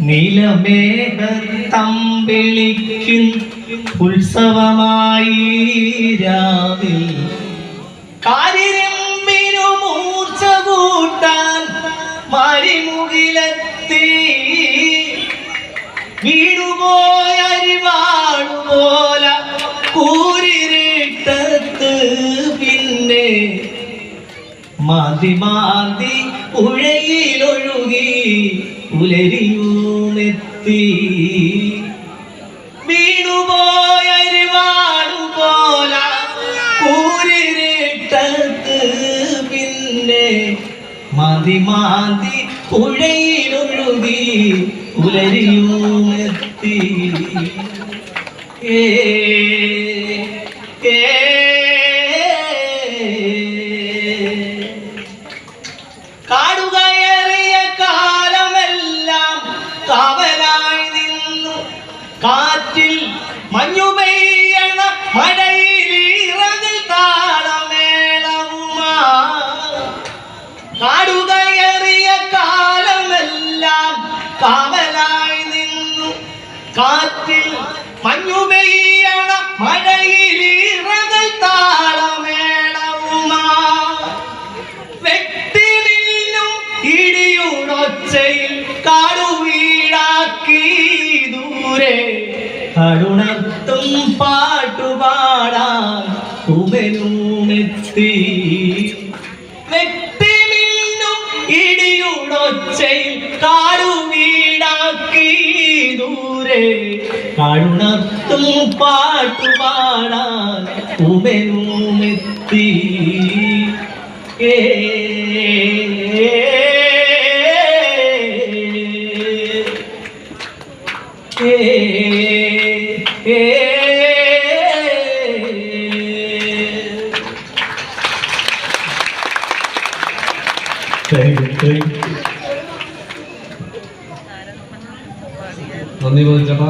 നിലമേഘത്തമ്പിളിക്കും ഉത്സവമായി രാവിൽ. കൂട്ടാൻ മരിമുകിലെത്തി. വീടുപോയരിവാടുപോല കൂരിട്ടത്ത് പിന്നെ മാന്തി മാന്തി ഉഴയിലൊഴുകി പുലരിയൂമെത്തി വീണുപോയരിവാടുപോല കൂരിരുട്ടത്ത് പിന്നെ മാതി മാന്തി പുഴയിലൊഴുകി പുലരിയൂമെത്തി ഏ ഏ കാടുകയറിയ കാലമെല്ലാം കാവലായി നിന്നു. കാറ്റിൽ മഞ്ഞു പെയ്യണ മഴയിൽ കാറ്റിൽ മഞ്ഞു പെയ്യണ മഴയിൽ ഇറകൾ താളമേളവുമാ വെട്ടിനിന്നും ഇടിയുണൊച്ചയിൽ കാടുവീടാക്കി ദൂരെ. കരുണത്തും പാട്ടുപാടാൻ ഉമനുമെത്തി വെട്ടിനിന്നും ഇടിയുണൊച്ചയിൽ കാടുവീടാക്കി കരുണത്തും പാട്ടുപാടാൻ ഉമനുമെത്തി ഏ. നന്ദി ചോദിച്ചപ്പ